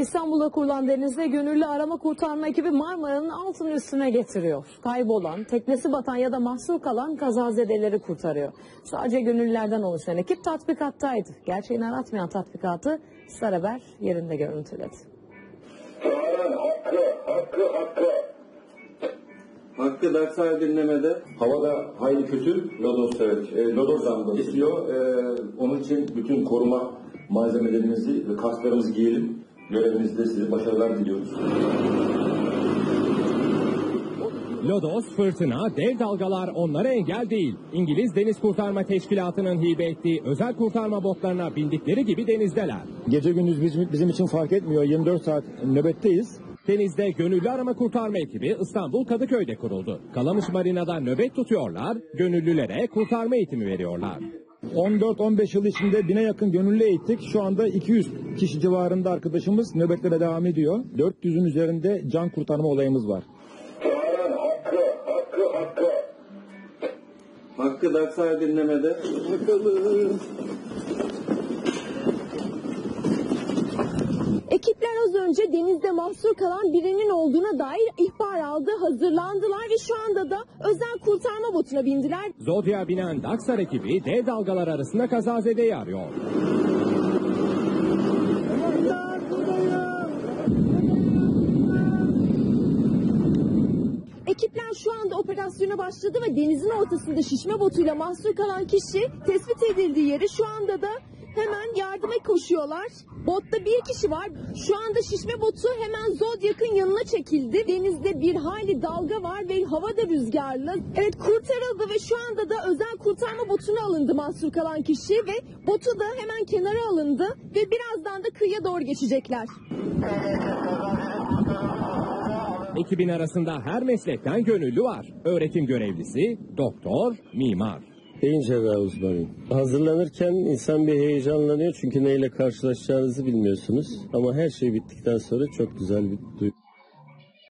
İstanbul'da kurulan denizde gönüllü arama kurtarma ekibi Marmara'nın altını üstüne getiriyor. Kaybolan, teknesi batan ya da mahsur kalan kazazedeleri kurtarıyor. Sadece gönüllülerden oluşan ekip tatbikattaydı. Gerçeğini aratmayan tatbikatı Star Haber yerinde görüntüledi. Hakkı, hakkı, hakkı. Hakkı dersler dinlemede. Havada hayli kötü. Lodos evet. E, Lodos esiyor. E, onun için bütün koruma malzemelerimizi ve kasklarımızı giyelim. Görevimizde size başarılar diliyoruz. Lodos, fırtına, dev dalgalar onlara engel değil. İngiliz Deniz Kurtarma Teşkilatı'nın hibe ettiği özel kurtarma botlarına bindikleri gibi denizdeler. Gece gündüz bizim, bizim için fark etmiyor. 24 saat nöbetteyiz. Denizde gönüllü arama kurtarma ekibi İstanbul Kadıköy'de kuruldu. Kalamış Marina'da nöbet tutuyorlar, gönüllülere kurtarma eğitimi veriyorlar. 14-15 yıl içinde bine yakın gönüllü eğittik. Şu anda 200 kişi civarında arkadaşımız nöbetlere devam ediyor. 400'ün üzerinde can kurtarma olayımız var. Çağıran hakkı, hakkı, hakkı. Hakkı dersler dinlemede. Ekipler az önce denizde mahsur kalan birinin olduğuna dair ihbar aldı, hazırlandılar ve şu anda da özel kurtarma botuna bindiler. Zodya binen Daksar ekibi dev dalgalar arasında kazazedeyi arıyor. Ekipler şu anda operasyona başladı ve denizin ortasında şişme botuyla mahsur kalan kişi tespit edildiği yere şu anda da hemen yardıma koşuyorlar. Botta bir kişi var. Şu anda şişme botu hemen Zodyak'ın yanına çekildi. Denizde bir hayli dalga var ve hava da rüzgarlı. Evet kurtarıldı ve şu anda da özel kurtarma botuna alındı mahsur kalan kişi ve botu da hemen kenara alındı ve birazdan da kıyıya doğru geçecekler. Ekibin arasında her meslekten gönüllü var. Öğretim görevlisi, doktor, mimar. Beyin cerrahi uzmanıyım. Hazırlanırken insan bir heyecanlanıyor çünkü neyle karşılaşacağınızı bilmiyorsunuz. Ama her şey bittikten sonra çok güzel bir duygu.